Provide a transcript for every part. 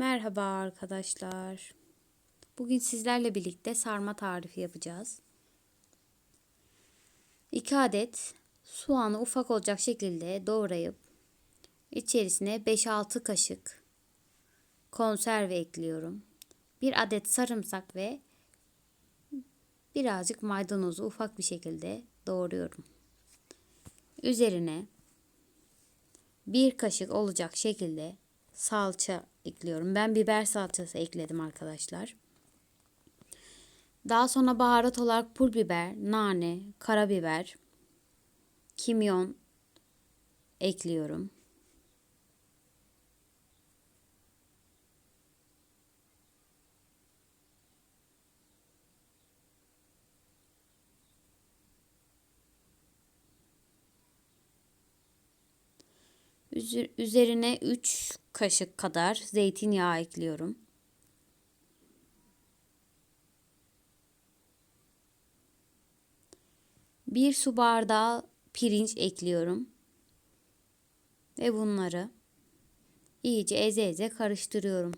Merhaba arkadaşlar. Bugün sizlerle birlikte sarma tarifi yapacağız. 2 adet soğanı ufak olacak şekilde doğrayıp içerisine 5-6 kaşık konserve ekliyorum. 1 adet sarımsak ve birazcık maydanozu ufak bir şekilde doğruyorum. Üzerine 1 kaşık olacak şekilde salça ekliyorum. Ben biber salçası ekledim arkadaşlar. Daha sonra baharat olarak pul biber, nane, karabiber, kimyon ekliyorum. Üzerine 3 kaşık kadar zeytinyağı ekliyorum. Bir su bardağı pirinç ekliyorum. Ve bunları iyice eze eze karıştırıyorum.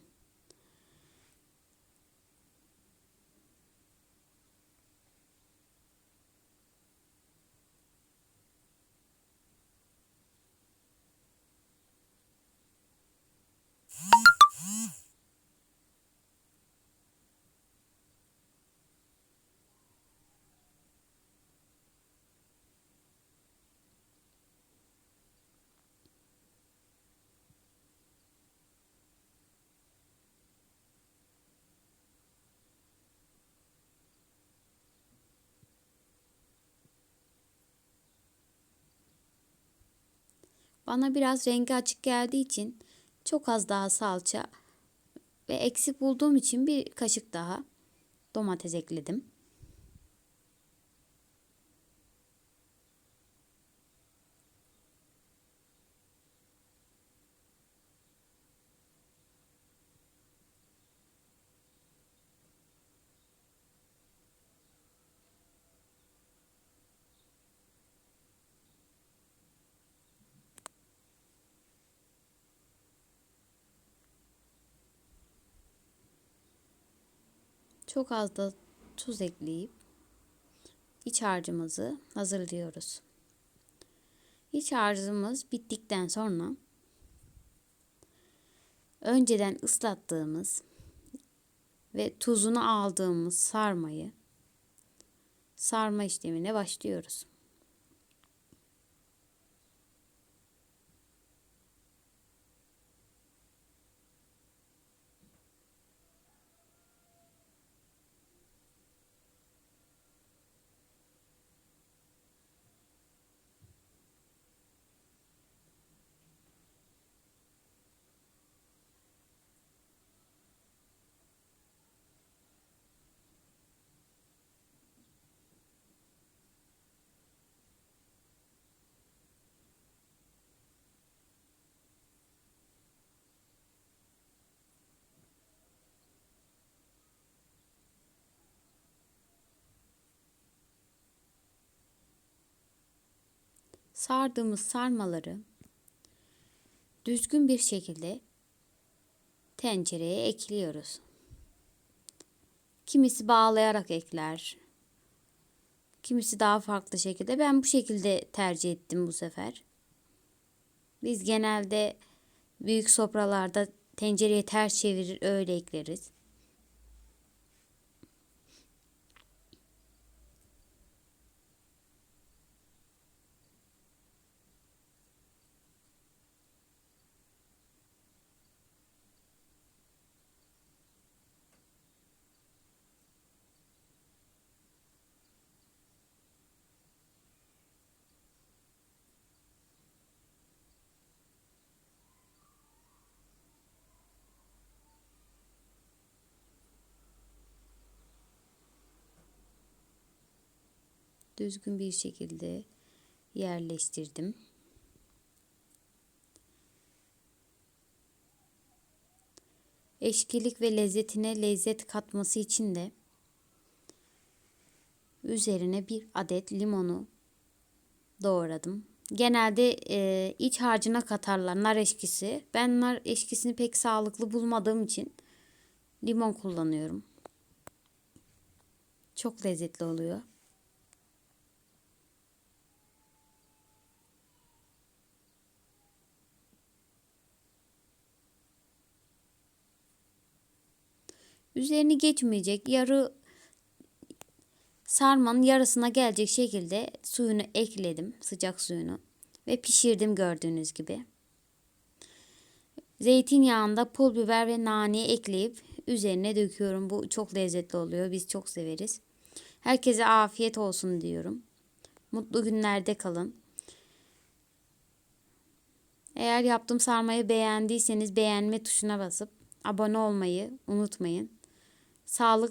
Bana biraz rengi açık geldiği için çok az daha salça ve eksik bulduğum için bir kaşık daha domates ekledim. Çok az da tuz ekleyip iç harcımızı hazırlıyoruz. İç harcımız bittikten sonra önceden ıslattığımız ve tuzunu aldığımız sarmayı sarma işlemine başlıyoruz. Sardığımız sarmaları düzgün bir şekilde tencereye ekliyoruz. Kimisi bağlayarak ekler. Kimisi daha farklı şekilde. Ben bu şekilde tercih ettim bu sefer. Biz genelde büyük sofralarda tencereye ters çevirir öyle ekleriz. Düzgün bir şekilde yerleştirdim. Eşkilik ve lezzetine lezzet katması için de üzerine bir adet limonu doğradım. genelde e, iç harcına katarlar nar eşkisi. Ben nar eşkisini pek sağlıklı bulmadığım için limon kullanıyorum. Çok lezzetli oluyor. Üzerini geçmeyecek yarı sarmanın yarısına gelecek şekilde suyunu ekledim. Sıcak suyunu. Ve pişirdim gördüğünüz gibi. Zeytinyağında pul biber ve nane ekleyip üzerine döküyorum. Bu çok lezzetli oluyor. Biz çok severiz. Herkese afiyet olsun diyorum. Mutlu günlerde kalın. Eğer yaptığım sarmayı beğendiyseniz beğenme tuşuna basıp abone olmayı unutmayın. Sağlık